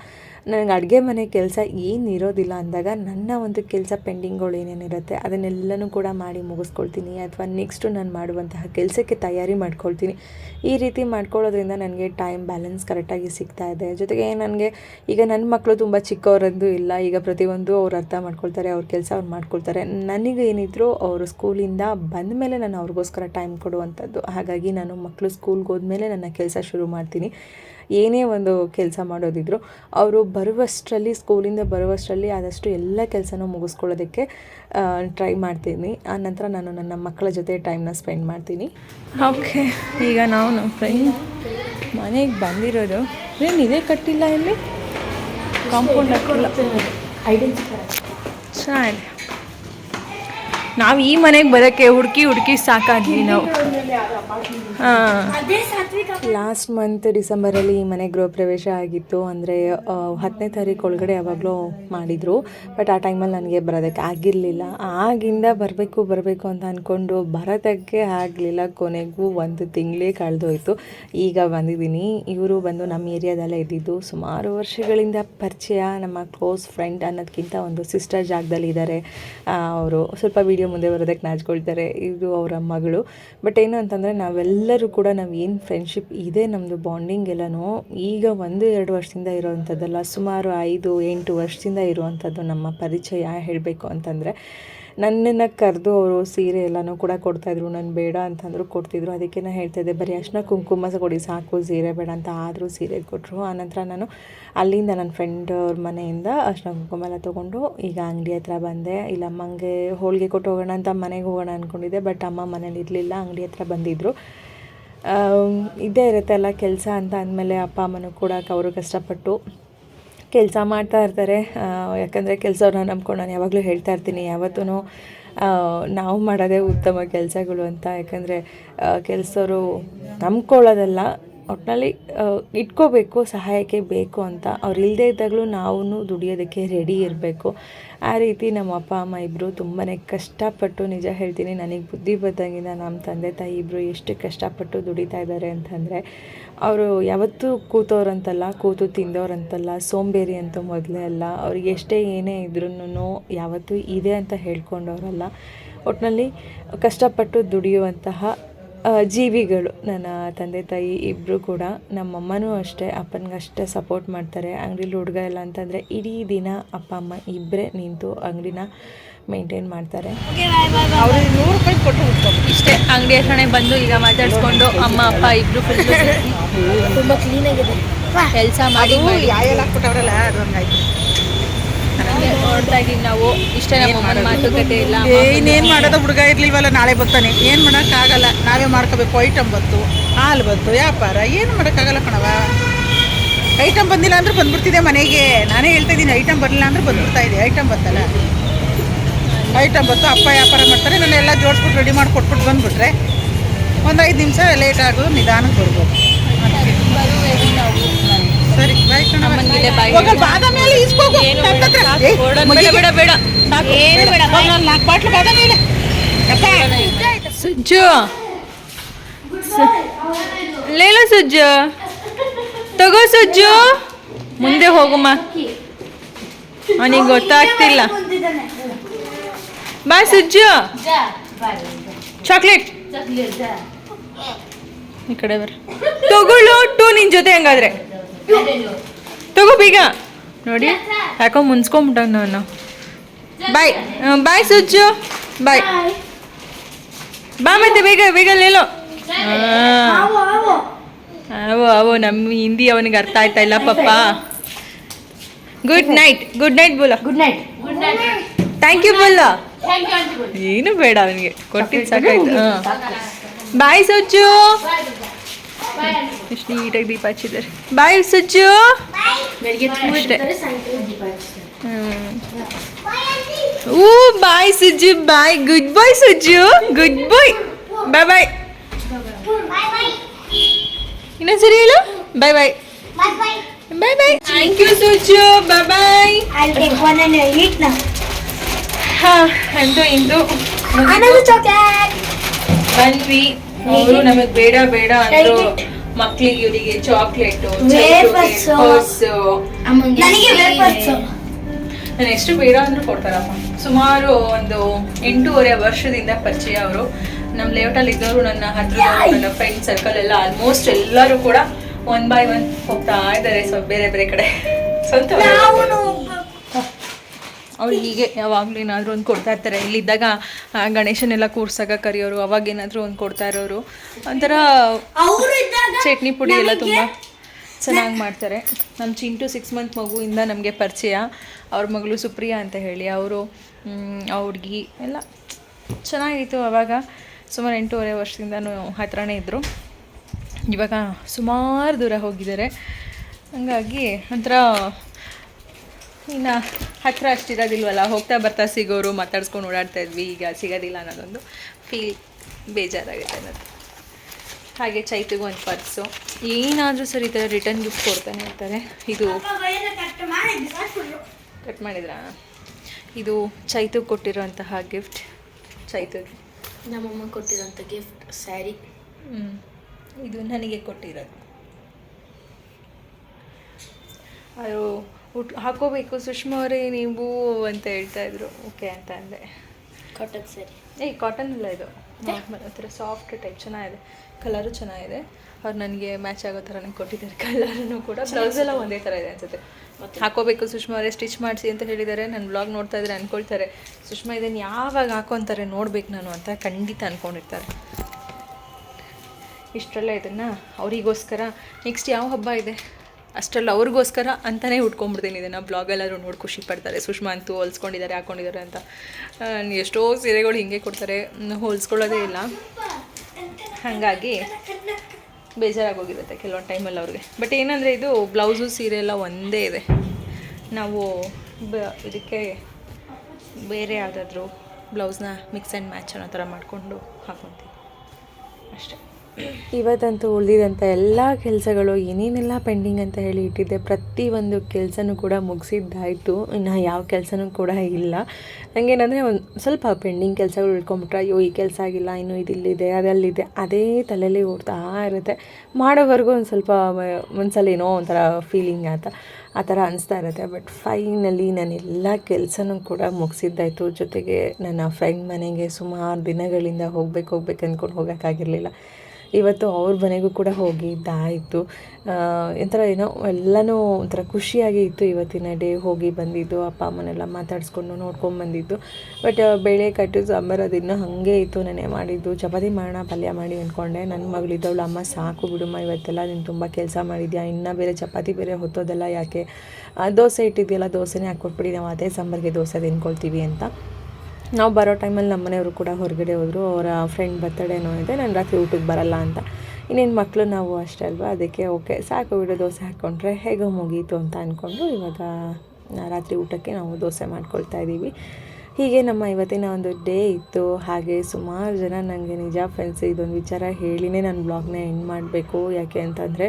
ನನಗೆ ಅಡುಗೆ ಮನೆ ಕೆಲಸ ಏನು ಇರೋದಿಲ್ಲ ಅಂದಾಗ ನನ್ನ ಒಂದು ಕೆಲಸ ಪೆಂಡಿಂಗ್ಗಳು ಏನೇನಿರುತ್ತೆ ಅದನ್ನೆಲ್ಲನೂ ಕೂಡ ಮಾಡಿ ಮುಗಿಸ್ಕೊಳ್ತೀನಿ ಅಥವಾ ನೆಕ್ಸ್ಟು ನಾನು ಮಾಡುವಂತಹ ಕೆಲಸಕ್ಕೆ ತಯಾರಿ ಮಾಡ್ಕೊಳ್ತೀನಿ. ಈ ರೀತಿ ಮಾಡ್ಕೊಳ್ಳೋದ್ರಿಂದ ನನಗೆ ಟೈಮ್ ಬ್ಯಾಲೆನ್ಸ್ ಕರೆಕ್ಟಾಗಿ ಸಿಗ್ತಾ ಇದೆ. ಜೊತೆಗೆ ನನಗೆ ಈಗ ನನ್ನ ಮಕ್ಕಳು ತುಂಬ ಚಿಕ್ಕವರಂದು ಇಲ್ಲ. ಈಗ ಪ್ರತಿಯೊಂದು ಅವ್ರು ಅರ್ಥ ಮಾಡ್ಕೊಳ್ತಾರೆ, ಅವ್ರ ಕೆಲಸ ಅವ್ರು ಮಾಡ್ಕೊಳ್ತಾರೆ. ನನಗೆ ಏನಿದ್ರು ಅವರು ಸ್ಕೂಲಿಂದ ಬಂದ ಮೇಲೆ ನಾನು ಅವ್ರಿಗೋಸ್ಕರ ಟೈಮ್ ಕೊಡುವಂಥದ್ದು. ಹಾಗಾಗಿ ನಾನು ಮಕ್ಕಳು ಸ್ಕೂಲ್ಗೆ ಹೋದ್ಮೇಲೆ ನನ್ನ ಕೆಲಸ ಶುರು ಮಾಡ್ತೀನಿ. ಏನೇ ಒಂದು ಕೆಲಸ ಮಾಡೋದಿದ್ರು ಅವರು ಬರುವಷ್ಟರಲ್ಲಿ ಸ್ಕೂಲಿಂದ ಬರುವಷ್ಟರಲ್ಲಿ ಆದಷ್ಟು ಎಲ್ಲ ಕೆಲಸನೂ ಮುಗಿಸ್ಕೊಳ್ಳೋದಕ್ಕೆ ಟ್ರೈ ಮಾಡ್ತೀನಿ. ಆ ನಂತರ ನಾನು ನನ್ನ ಮಕ್ಕಳ ಜೊತೆ ಟೈಮ್ನ ಸ್ಪೆಂಡ್ ಮಾಡ್ತೀನಿ. ಓಕೆ ಈಗ ನಾವು ನಮ್ಮ ಫ್ರೆಂಡ್ ಮನೆಗೆ ಬಂದಿರೋದು. ಏನು ಇದೇ ಕಟ್ಟಿಲ್ಲ ಇಲ್ಲಿ? ಕಾಂಪೌಂಡ್ ಹಾಕಿಲ್ಲ ಚೆನ್ನಾಗಿದೆ. ನಾವು ಈ ಮನೆಗೆ ಬರೋಕ್ಕೆ ಹುಡುಕಿ ಹುಡುಕಿ ಸಾಕಾದ್ವಿ ನಾವು. ಲಾಸ್ಟ್ ಮಂತ್ ಡಿಸೆಂಬರಲ್ಲಿ ಈ ಮನೆ ಗೃಹ ಪ್ರವೇಶ ಆಗಿತ್ತು. ಅಂದರೆ ಹತ್ತನೇ ತಾರೀಕು ಒಳಗಡೆ ಯಾವಾಗಲೂ ಮಾಡಿದರು. ಬಟ್ ಆ ಟೈಮಲ್ಲಿ ನನಗೆ ಬರೋದಕ್ಕೆ ಆಗಿರಲಿಲ್ಲ. ಆಗಿಂದ ಬರಬೇಕು ಬರಬೇಕು ಅಂತ ಅಂದ್ಕೊಂಡು ಬರೋದಕ್ಕೆ ಆಗಲಿಲ್ಲ. ಕೊನೆಗೂ ಒಂದು ತಿಂಗಳೇ ಕಳೆದೋಯ್ತು. ಈಗ ಬಂದಿದ್ದೀನಿ. ಇವರು ಬಂದು ನಮ್ಮ ಏರಿಯಾದಲ್ಲೇ ಇದ್ದಿದ್ದು. ಸುಮಾರು ವರ್ಷಗಳಿಂದ ಪರಿಚಯ. ನಮ್ಮ ಕ್ಲೋಸ್ ಫ್ರೆಂಡ್ ಅನ್ನೋದಕ್ಕಿಂತ ಒಂದು ಸಿಸ್ಟರ್ ಜಾಗದಲ್ಲಿ ಇದ್ದಾರೆ. ಅವರು ಸ್ವಲ್ಪ ವಿಡಿಯೋ ಮುಂದೆ ಬರೋದಕ್ಕೆ ನಾಚ್ಕೊಳ್ತಾರೆ ಇದು ಅವರ ಮಗಳು. ಬಟ್ ಏನು ಅಂತಂದರೆ ನಾವೆಲ್ಲರೂ ಕೂಡ ನಾವು ಏನು ಫ್ರೆಂಡ್ಶಿಪ್ ಇದೆ ನಮ್ಮದು ಬಾಂಡಿಂಗ್ ಎಲ್ಲನೂ ಈಗ ಒಂದು ಎರಡು ವರ್ಷದಿಂದ ಇರೋವಂಥದ್ದಲ್ಲ ಸುಮಾರು ಐದು ಎಂಟು ವರ್ಷದಿಂದ ಇರುವಂಥದ್ದು ನಮ್ಮ ಪರಿಚಯ ಹೇಳಬೇಕು ಅಂತಂದರೆ ನನ್ನನ್ನು ಕರೆದು ಅವರು ಸೀರೆ ಎಲ್ಲನೂ ಕೂಡ ಕೊಡ್ತಾಯಿದ್ರು, ನಾನು ಬೇಡ ಅಂತಂದರು ಕೊಡ್ತಿದ್ರು. ಅದಕ್ಕೆ ನಾನು ಹೇಳ್ತಾಯಿದ್ದೆ ಬರೀ ಅಷ್ಟನ್ನ ಕುಂಕುಮ ಕೊಡಿ, ಸಾಕು, ಸೀರೆ ಬೇಡ ಅಂತ ಆದರೂ ಸೀರೆ ಕೊಟ್ಟರು ಆನಂತರ ನಾನು ಅಲ್ಲಿಂದ ನನ್ನ ಫ್ರೆಂಡ್ ಅವ್ರ ಮನೆಯಿಂದ ಅರ್ಶಿನ ಕುಂಕುಮ ಎಲ್ಲ ತೊಗೊಂಡು, ಈಗ ಅಂಗಡಿ ಹತ್ರ ಬಂದೆ, ಇಲ್ಲ ಅಮ್ಮಂಗೆ ಹೋಳಿಗೆ ಕೊಟ್ಟು ಹೋಗೋಣ ಅಂತ ಮನೆಗೆ ಹೋಗೋಣ ಅಂದ್ಕೊಂಡಿದ್ದೆ ಬಟ್ ಅಮ್ಮ ಮನೇಲಿ ಇರಲಿಲ್ಲ, ಅಂಗಡಿ ಹತ್ರ ಬಂದಿದ್ದರು ಇದೇ ಇರುತ್ತೆ ಅಲ್ಲ ಕೆಲಸ ಅಂತ ಅಂದಮೇಲೆ ಅಪ್ಪ ಅಮ್ಮನೂ ಕೂಡ ಅವರು ಕಷ್ಟಪಟ್ಟು ಕೆಲಸ ಮಾಡ್ತಾ ಇರ್ತಾರೆ. ಯಾಕಂದರೆ ಕೆಲಸವ್ರನ್ನ ನಂಬ್ಕೊಂಡು ನಾನು ಯಾವಾಗಲೂ ಹೇಳ್ತಾ ಇರ್ತೀನಿ. ಯಾವತ್ತೂ ನಾವು ಮಾಡೋದೇ ಉತ್ತಮ ಕೆಲಸಗಳು ಅಂತ. ಯಾಕಂದರೆ ಕೆಲಸವರು ನಂಬ್ಕೊಳ್ಳೋದಲ್ಲ. ಒಟ್ಟಿನಲ್ಲಿ ಇಟ್ಕೋಬೇಕು, ಸಹಾಯಕ್ಕೆ ಬೇಕು ಅಂತ. ಅವ್ರು ಇಲ್ಲದೇ ಇದ್ದಾಗಲೂ ನಾವು ದುಡಿಯೋದಕ್ಕೆ ರೆಡಿ ಇರಬೇಕು. ಆ ರೀತಿ ನಮ್ಮ ಅಪ್ಪ, ಅಮ್ಮ ಇಬ್ಬರು ತುಂಬಾ ಕಷ್ಟಪಟ್ಟು, ನಿಜ ಹೇಳ್ತೀನಿ, ನನಗೆ ಬುದ್ಧಿ ಬಂದಾಗಿಂದ ನಮ್ಮ ತಂದೆ ತಾಯಿ ಇಬ್ಬರು ಎಷ್ಟು ಕಷ್ಟಪಟ್ಟು ದುಡಿತಾ ಇದ್ದಾರೆ ಅಂತಂದರೆ ಅವರು ಯಾವತ್ತೂ ಕೂತವ್ರಂತಲ್ಲ, ಕೂತು ತಿಂದವ್ರಂತಲ್ಲ, ಸೋಂಬೇರಿ ಅಂತ ಮೊದಲೇ ಅಲ್ಲ. ಅವ್ರಿಗೆ ಎಷ್ಟೇ ಏನೇ ಇದ್ರೂ ಯಾವತ್ತೂ ಇದೆ ಅಂತ ಹೇಳ್ಕೊಂಡವರಲ್ಲ. ಒಟ್ಟಿನಲ್ಲಿ ಕಷ್ಟಪಟ್ಟು ದುಡಿಯುವಂತಹ ಜೀವಿಗಳು ನನ್ನ ತಂದೆ, ತಾಯಿ ಇಬ್ಬರು ಕೂಡ ನಮ್ಮಮ್ಮನೂ ಅಷ್ಟೇ ಅಪ್ಪನಿಗೆ ಅಷ್ಟೇ ಸಪೋರ್ಟ್ ಮಾಡ್ತಾರೆ. ಅಂಗಡಿಲಿ ಹುಡುಗ ಇಲ್ಲ ಅಂತಂದರೆ ಇಡೀ ದಿನ ಅಪ್ಪ, ಅಮ್ಮ ಇಬ್ಬರೇ ನಿಂತು ಅಂಗಡಿನ ಮೇಂಟೈನ್ ಮಾಡ್ತಾರೆ. ಅವರು ನೂರು ರೂಪಾಯಿ ಕೊಟ್ಟು ಇಷ್ಟೇ ಅಂಗಡಿ ಹತ್ರನೇ ಬಂದು ಈಗ ಮಾತಾಡಿಸ್ಕೊಂಡು ಅಮ್ಮ ಅಪ್ಪ ಇಬ್ರು ಫುಲ್ ತುಂಬಾ ಕ್ಲೀನ್ ಆಗಿದೆ. ಕೆಲಸ ಮಾಡಿ ಹಾಕ್ಬಿಟ್ಟವ್ರಲ್ಲ ಅದು ಹಂಗಾಯ್ತು. ನೋಡ್ತಾ ನಾವು. ಇಷ್ಟೇ ನಮ್ಮ ಅಮ್ಮನ ಮಾತುಕತೆ ಇಲ್ಲ ಇನ್ನೇನ್ ಮಾಡೋದು? ಹುಡುಗ ಇರ್ಲಿಲ್ವಲ್ಲ ನಾಳೆ ಬರ್ತಾನೆ. ಏನು ಮಾಡೋಕ್ಕಾಗಲ್ಲ? ನಾವೇ ಮಾಡ್ಕೋಬೇಕು. ಐಟಮ್ ಬಂತು. ಹಾಲು ಬಂತು. ವ್ಯಾಪಾರ. ಏನು ಮಾಡೋಕ್ಕಾಗಲ್ಲ ಕಣವ ಐಟಮ್ ಬಂದಿಲ್ಲ ಅಂದ್ರೆ ಬಂದ್ಬಿಡ್ತಿದೆ ಮನೆಗೆ. ನಾನೇ ಹೇಳ್ತಾ ಇದ್ದೀನಿ ಐಟಮ್ ಬರಲಿಲ್ಲ ಅಂದ್ರೆ ಬಂದ್ಬಿಡ್ತಾ ಇದೆ. ಐಟಮ್ ಬಂತಲ್ಲ. ಐಟಮ್ ಬಂತು ಅಪ್ಪ ವ್ಯಾಪಾರ ಮಾಡ್ತಾರೆ ನಾನು ಎಲ್ಲ ಜೋಡಿಸ್ಬಿಟ್ಟು ರೆಡಿ ಮಾಡಿ ಕೊಟ್ಬಿಟ್ಟು ಬಂದುಬಿಟ್ರೆ ಒಂದು ಐದು ನಿಮಿಷ ಲೇಟ್ ಆಗೋದು ನಿಧಾನಕ್ಕೆ ಬರ್ಬೋದು. ಸರಿ ಬಾಯ್ ಬಾದಾಮಿ ಎಲ್ಲ ಇಸ್ಕೋಗು. ಬೇಡ, ಬೇಡ. ಏನು ಬೇಡ ಹೋಗಲ್ಲ, ನಾಲ್ಕು ಬಾಟ್ಲು ಬಾದಾಮಿ ಇಲ್ಲ ಅಪ್ಪ. ಸುಜ್ಜು. ಲೇಲೋ ಸುಜ್ಜು. ತಗೋ ಸುಜ್ಜು. ಮುಂದೆ ಹೋಗುಮ್ಮ ಅವನಿಗೆ ಗೊತ್ತಾಗ್ತಿಲ್ಲ. ಬಾ ಸುಜ್ಜು. ಚಾಕ್ಲೇಟ್. ಈ ಕಡೆ ಬರ. ತಗೊಳ್ಳು ಟು ನಿನ್ ಜೊತೆ ಹಂಗಾದ್ರೆ. ತಗೋ ಬೀಗ. ನೋಡಿ ಯಾಕೋ ಮುನ್ಸ್ಕೊಂಬಿಟ್ಟ ನಾನು ಬಾಯ್. ಬಾಯ್ ಸುಜ್ಜು. ಬಾಯ್. ಬಾ ಮತ್ತೆ ಬೇಗ ಬೇಗ ಲೇಲೋ ಅವೋ ಅವೋ ನಮ್ಮ ಹಿಂದಿ ಅವನಿಗೆ ಅರ್ಥ ಆಯ್ತಾ ಇಲ್ಲ ಪಪ್ಪ good night good night ಬೋಲ. Good night good night thank you Bola thank you aunty good ಏನು ಬೇಡ ಅವನಿಗೆ. ಕೊಟ್ಟಿದ್ದು ಸಾಕಾಯ್ತು ಬಾಯ್ ಸುಜ್ಜು ಎಷ್ಟು ನೀಟಾಗಿ ದೀಪ ಹಚ್ಚಿದ್ದಾರೆ. ಬಾಯ್ ಸುಜ್ಜು ಅಷ್ಟೇ. ಓ ಬಾಯ್ ಸುಜ್ಜು ಬಾಯ್ ಗುಡ್ ಬಾಯ್ ಸುಜ್ಜು ಗುಡ್ ಬಾಯ್ ಬಾಯ್ ಬಾಯ್ ಇನ್ನೊಂದ್ಸರಿ ಹೇಳು. ಬಾಯ್ ಬಾಯ್ ಬಾಯ್ ಬಾಯ್ ಥ್ಯಾಂಕ್ ಯು ಸುಜ್ಜು ಬಾಯ್ ಬಾಯ್ ಅಂತೂ ಇಂದು. ಬಂದ್ವಿ ಅವರು ನಮಗ್ ಬೇಡ ಬೇಡ ಅಂದ್ರು ಮಕ್ಳಿಗೆ ಇವರಿಗೆ ಚಾಕ್ಲೇಟ್ ನಾನು ಎಷ್ಟು ಬೇಡ ಅಂದ್ರೂ ಕೊಡ್ತಾರಪ್ಪ. ಸುಮಾರು ಒಂದು ಎಂಟೂವರೆ ವರ್ಷದಿಂದ ಪರಿಚಯ ಅವರು. ನಮ್ಮ ಲೇಔಟಲ್ಲಿ ಇದ್ದವರು ನನ್ನ ಹತ್ರ ನನ್ನ ಫ್ರೆಂಡ್ ಸರ್ಕಲ್ ಎಲ್ಲ ಆಲ್ಮೋಸ್ಟ್ ಎಲ್ಲರೂ ಕೂಡ ಒನ್ ಬೈ ಒನ್ ಹೋಗ್ತಾ ಇದ್ದಾರೆ. ಸೊ ಬೇರೆ ಬೇರೆ ಕಡೆ. ಸ್ವಂತ ಅವ್ರು ಹೀಗೆ ಯಾವಾಗಲೂ ಏನಾದರೂ ಒಂದು ಕೊಡ್ತಾ ಇರ್ತಾರೆ. ಇಲ್ಲಿದ್ದಾಗ ಗಣೇಶನೆಲ್ಲ ಕೂರ್ಸಾಗ ಕರಿಯೋರು ಅವಾಗ ಏನಾದರೂ ಒಂದು ಕೊಡ್ತಾ ಇರೋರು. ಒಂಥರ ಚಟ್ನಿ ಪುಡಿ ಎಲ್ಲ ತುಂಬ ಚೆನ್ನಾಗಿ ಮಾಡ್ತಾರೆ. ನಮ್ಮ ಚಿಂಟು ಸಿಕ್ಸ್ ಮಂತ್ ಮಗುವಿಂದ ನಮಗೆ ಪರಿಚಯ. ಅವ್ರ ಮಗಳು ಸುಪ್ರಿಯಾ ಅಂತ ಹೇಳಿ. ಅವರು ಅವ್ರಿಗೆ ಎಲ್ಲ ಚೆನ್ನಾಗಿತ್ತು ಅವಾಗ. ಸುಮಾರು ಎಂಟೂವರೆ ವರ್ಷದಿಂದನೂ ಹತ್ರನೇ ಇದ್ದರು ಇವಾಗ ಸುಮಾರು ದೂರ ಹೋಗಿದ್ದಾರೆ. ಹಂಗಾಗಿ ಒಂಥರ ಇನ್ನು ಹತ್ರ ಅಷ್ಟಿರೋದಿಲ್ವಲ್ಲ ಹೋಗ್ತಾ ಬರ್ತಾ ಸಿಗೋರು ಮಾತಾಡ್ಸ್ಕೊಂಡು ಓಡಾಡ್ತಾ ಇದ್ವಿ ಈಗ ಸಿಗೋದಿಲ್ಲ ಅನ್ನೋದೊಂದು ಫೀಲ್ ಬೇಜಾರಾಗುತ್ತೆ ಅನ್ನೋದು. ಹಾಗೆ ಚೈತಿಗೂ ಒಂದು ಪರ್ಸು ಏನಾದರೂ ಸರಿ ಈ ಥರ ರಿಟರ್ನ್ ಗಿಫ್ಟ್ ಕೊಡ್ತಾನೆ ಇರ್ತಾರೆ ಇದು ಕಟ್ ಮಾಡಿದ್ರಾ? ಇದು ಚೈತು ಕೊಟ್ಟಿರೋಂತಹ ಗಿಫ್ಟ್ ಚೈತು. ನಮ್ಮಮ್ಮ ಕೊಟ್ಟಿರೋಂಥ ಗಿಫ್ಟ್ ಸ್ಯಾರಿ ಹ್ಞೂ ಇದು ನನಗೆ ಕೊಟ್ಟಿರೋದು. ಅದು ಉಟ್ ಹಾಕೋಬೇಕು. ಸುಷ್ಮಾ ಅವರೇ ನೀವು ಅಂತ ಹೇಳ್ತಾ ಇದ್ರು. ಓಕೆ ಅಂತ ಅಂದೆ. ಕಾಟನ್ ಸರಿ. ಏಯ್ ಕಾಟನ್ ಇಲ್ಲ ಇದು. ನಾರ್ಮಲ್ ಒಂಥರ ಸಾಫ್ಟ್ ಟೈಪ್ ಚೆನ್ನಾಗಿದೆ. ಕಲರು ಚೆನ್ನಾಗಿದೆ. ಅವ್ರು ನನಗೆ ಮ್ಯಾಚ್ ಆಗೋ ಥರನೇ ಕೊಟ್ಟಿದ್ದಾರೆ. ಕಲರನ್ನು ಕೂಡ ಬ್ಲೌಸ್ ಎಲ್ಲ ಒಂದೇ ಥರ ಇದೆ ಅನ್ಸುತ್ತೆ. ಹಾಕೋಬೇಕು ಸುಷ್ಮಾ ಅವರೇ ಸ್ಟಿಚ್ ಮಾಡಿಸಿ ಅಂತ ಹೇಳಿದ್ದಾರೆ. ನನ್ನ ಬ್ಲಾಗ್ ನೋಡ್ತಾ ಇದ್ರೆ ಅಂದ್ಕೊಳ್ತಾರೆ ಸುಷ್ಮಾ ಇದನ್ನು ಯಾವಾಗ ಹಾಕೊತಾರೆ ನೋಡ್ಬೇಕು ನಾನು ಅಂತ ಖಂಡಿತ ಅಂದ್ಕೊಂಡಿರ್ತಾರೆ ಇಷ್ಟರಲ್ಲೇ ಇದನ್ನು ಅವರಿಗೋಸ್ಕರ. ನೆಕ್ಸ್ಟ್ ಯಾವ ಹಬ್ಬ ಇದೆ? ಅಷ್ಟರಲ್ಲಿ ಅವ್ರಿಗೋಸ್ಕರ ಅಂತಲೇ ಉಟ್ಕೊಂಡ್ಬಿಡ್ತೀನಿ ಇದನ್ನು ಬ್ಲಾಗೆಲ್ಲರೂ ನೋಡಿ ಖುಷಿ ಪಡ್ತಾರೆ. ಸುಷ್ಮಾ ಅಂತೂ ಹೊಲ್ಸ್ಕೊಂಡಿದ್ದಾರೆ ಹಾಕ್ಕೊಂಡಿದ್ದಾರೆ ಅಂತ. ಎಷ್ಟೋ ಸೀರೆಗಳು ಹಿಂಗೆ ಕೊಡ್ತಾರೆ. ಹೋಲ್ಸ್ಕೊಳ್ಳೋದೇ ಹೋಲಿಸ್ಕೊಳ್ಳೋದೇ ಇಲ್ಲ. ಹಾಗಾಗಿ ಬೇಜಾರಾಗೋಗಿರುತ್ತೆ ಕೆಲವೊಂದು ಟೈಮಲ್ಲಿ ಅವ್ರಿಗೆ. ಬಟ್ ಏನಂದರೆ ಇದು ಬ್ಲೌಸು, ಸೀರೆ ಎಲ್ಲ ಒಂದೇ ಇದೆ. ನಾವು ಬ, ಇದಕ್ಕೆ ಬೇರೆ ಯಾವುದಾದ್ರೂ ಬ್ಲೌಸ್ನ ಮಿಕ್ಸ್ ಆ್ಯಂಡ್ ಮ್ಯಾಚ್ ಅನ್ನೋ ಥರ ಮಾಡಿಕೊಂಡು ಹಾಕೊತೀವಿ. ಅಷ್ಟೇ. ಇವತ್ತಂತೂ ಉಳಿದಿದಂಥ ಎಲ್ಲ ಕೆಲಸಗಳು ಏನೇನೆಲ್ಲ ಪೆಂಡಿಂಗ್ ಅಂತ ಹೇಳಿ ಇಟ್ಟಿದ್ದೆ. ಪ್ರತಿಯೊಂದು ಕೆಲಸನೂ ಕೂಡ ಮುಗಿಸಿದ್ದಾಯಿತು. ಇನ್ನು ಯಾವ ಕೆಲಸನೂ ಕೂಡ ಇಲ್ಲ. ನನಗೇನಂದರೆ ಒಂದು ಸ್ವಲ್ಪ ಪೆಂಡಿಂಗ್ ಕೆಲಸಗಳು ಉಳ್ಕೊಂಬಿಟ್ರೆ ಅಯ್ಯೋ, ಈ ಕೆಲಸ ಆಗಿಲ್ಲ, ಇನ್ನೂ ಇದಿಲ್ಲಿದೆ, ಅದಲ್ಲಿದೆ. ಅದೇ ತಲೆಯಲ್ಲಿ ಓಡ್ತಾ ಇರುತ್ತೆ. ಮಾಡೋವರೆಗೂ ಒಂದು ಸ್ವಲ್ಪ ಒಂದ್ಸಲ ಏನೋ ಒಂಥರ ಫೀಲಿಂಗ್ ಆತ, ಆ ಥರ ಅನಿಸ್ತಾ ಇರುತ್ತೆ. ಬಟ್ ಫೈನಲಿ ನಾನು ಎಲ್ಲ ಕೆಲಸನೂ ಕೂಡ ಮುಗಿಸಿದ್ದಾಯಿತು. ಜೊತೆಗೆ ನನ್ನ ಫ್ರೆಂಡ್ ಮನೆಗೆ ಸುಮಾರು ದಿನಗಳಿಂದ ಹೋಗ್ಬೇಕು ಹೋಗ್ಬೇಕು ಅಂದ್ಕೊಂಡು ಹೋಗೋಕ್ಕಾಗಿರಲಿಲ್ಲ. ಇವತ್ತು ಅವ್ರ ಮನೆಗೂ ಕೂಡ ಹೋಗಿದ್ದಾಯಿತು ಒಂಥರ ಏನೋ ಎಲ್ಲನೂ ಒಂಥರ ಖುಷಿಯಾಗಿ ಇತ್ತು ಇವತ್ತಿನ ಡೇ. ಹೋಗಿ ಬಂದಿದ್ದು, ಅಪ್ಪ ಅಮ್ಮನೆಲ್ಲ ಮಾತಾಡಿಸ್ಕೊಂಡು ನೋಡ್ಕೊಂಡು ಬಂದಿದ್ದು. ಬಟ್ ಬೇಳೆ ಕಟ್ಟು, ಸಾಂಬಾರು ಅದಿನ್ನೂ ಹಾಗೆ ಇತ್ತು. ನೆನೆ ಮಾಡಿದ್ದು, ಚಪಾತಿ ಮಾಡೋಣ, ಪಲ್ಯ ಮಾಡಿ ಅಂದ್ಕೊಂಡೆ. ನನ್ನ ಮಗಳಿದ್ದವಳು ಅಮ್ಮ, ಸಾಕು ಬಿಡುಮ್ಮ, ಇವತ್ತೆಲ್ಲ ನೀನು ತುಂಬ ಕೆಲಸ ಮಾಡಿದ್ಯಾ? ಇನ್ನೂ ಬೇರೆ ಚಪಾತಿ, ಬೇರೆ ಹೊತ್ತೋದೆಲ್ಲ ಯಾಕೆ? ದೋಸೆ ಇಟ್ಟಿದೆಯಲ್ಲ, ದೋಸೆನೇ ಹಾಕ್ಕೊಟ್ಬಿಡಿ, ನಾವು ಅದೇ ಸಾಂಬಾರಿಗೆ ದೋಸೆ ತಿನ್ಕೊಳ್ತೀವಿ ಅಂತ. ನಾವು ಬರೋ ಟೈಮಲ್ಲಿ ನಮ್ಮ ಮನೆಯವರು ಕೂಡ ಹೊರಗಡೆ ಹೋದರು. ಅವರ ಫ್ರೆಂಡ್ ಬರ್ತಡೇನೋ ಇದೆ. ನಾನು ರಾತ್ರಿ ಊಟಕ್ಕೆ ಬರಲ್ಲ ಅಂತ. ಇನ್ನೇನು ಮಕ್ಕಳು ನಾವು ಅಷ್ಟೇ ಅಲ್ವಾ? ಅದಕ್ಕೆ ಓಕೆ ಸಾಕು ಬಿಡು, ದೋಸೆ ಹಾಕ್ಕೊಂಡ್ರೆ ಹೇಗೋ ಮುಗೀತು ಅಂತ ಅಂದ್ಕೊಂಡು ಇವಾಗ ರಾತ್ರಿ ಊಟಕ್ಕೆ ನಾವು ದೋಸೆ ಮಾಡ್ಕೊಳ್ತಾ ಇದ್ದೀವಿ ಹೀಗೆ ನಮ್ಮ ಇವತ್ತಿನ ಒಂದು ಡೇ ಇತ್ತು. ಹಾಗೆ ಸುಮಾರು ಜನ ನನಗೆ ನಿಜ ಫ್ರೆಂಡ್ಸ್ ಇದೊಂದು ವಿಚಾರ ಹೇಳಿನೇ ನಾನು ಬ್ಲಾಗ್ನ ಎಂಡ್ ಮಾಡಬೇಕು. ಯಾಕೆ ಅಂತಂದರೆ,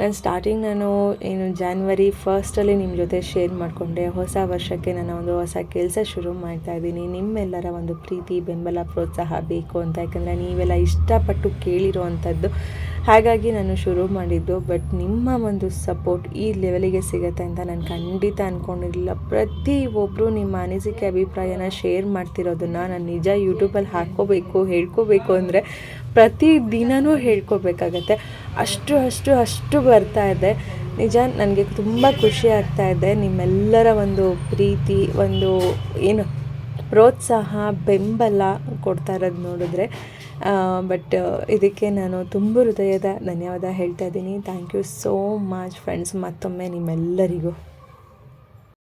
ನಾನು ಸ್ಟಾರ್ಟಿಂಗ್ ನಾನು ಏನು ಜಾನ್ವರಿ ಫಸ್ಟಲ್ಲಿ ನಿಮ್ಮ ಜೊತೆ ಶೇರ್ ಮಾಡಿಕೊಂಡೆ. ಹೊಸ ವರ್ಷಕ್ಕೆ ನಾನು ಒಂದು ಹೊಸ ಕೆಲಸ ಶುರು ಮಾಡ್ತಾ ಇದ್ದೀನಿ. ನಿಮ್ಮೆಲ್ಲರ ಒಂದು ಪ್ರೀತಿ, ಬೆಂಬಲ, ಪ್ರೋತ್ಸಾಹ ಬೇಕು ಅಂತ. ಯಾಕಂದರೆ ನೀವೆಲ್ಲ ಇಷ್ಟಪಟ್ಟು ಕೇಳಿರೋ ಅಂಥದ್ದು ಹಾಗಾಗಿ ನಾನು ಶುರು ಮಾಡಿದ್ದು ಬಟ್ ನಿಮ್ಮ ಒಂದು ಸಪೋರ್ಟ್ ಈ ಲೆವೆಲಿಗೆ ಸಿಗುತ್ತೆ ಅಂತ ನಾನು ಖಂಡಿತ ಅಂದ್ಕೊಂಡಿರಲಿಲ್ಲ ಪ್ರತಿಯೊಬ್ಬರು ನಿಮ್ಮ ಅನಿಸಿಕೆ, ಅಭಿಪ್ರಾಯನ ಶೇರ್ ಮಾಡ್ತಿರೋದನ್ನು ನಾನು ನಿಜ ಯೂಟ್ಯೂಬಲ್ಲಿ ಹಾಕ್ಕೋಬೇಕು, ಹೇಳ್ಕೋಬೇಕು ಅಂದರೆ ಪ್ರತಿ ದಿನವೂ ಹೇಳ್ಕೋಬೇಕಾಗತ್ತೆ. ಅಷ್ಟು ಅಷ್ಟು ಅಷ್ಟು ಬರ್ತಾ ಇದೆ. ನಿಜ, ನನಗೆ ತುಂಬ ಖುಷಿ ಆಗ್ತಾ ಇದೆ. ನಿಮ್ಮೆಲ್ಲರ ಒಂದು ಪ್ರೀತಿ, ಒಂದು ಏನು ಪ್ರೋತ್ಸಾಹ, ಬೆಂಬಲ ಕೊಡ್ತಾ ಇರೋದು ನೋಡಿದ್ರೆ ಬಟ್ ಇದಕ್ಕೆ ನಾನು ತುಂಬ ಹೃದಯದ ಧನ್ಯವಾದ ಹೇಳ್ತಾ ಇದ್ದೀನಿ. Thank you so much friends ಮತ್ತೊಮ್ಮೆ ನಿಮ್ಮೆಲ್ಲರಿಗೂ.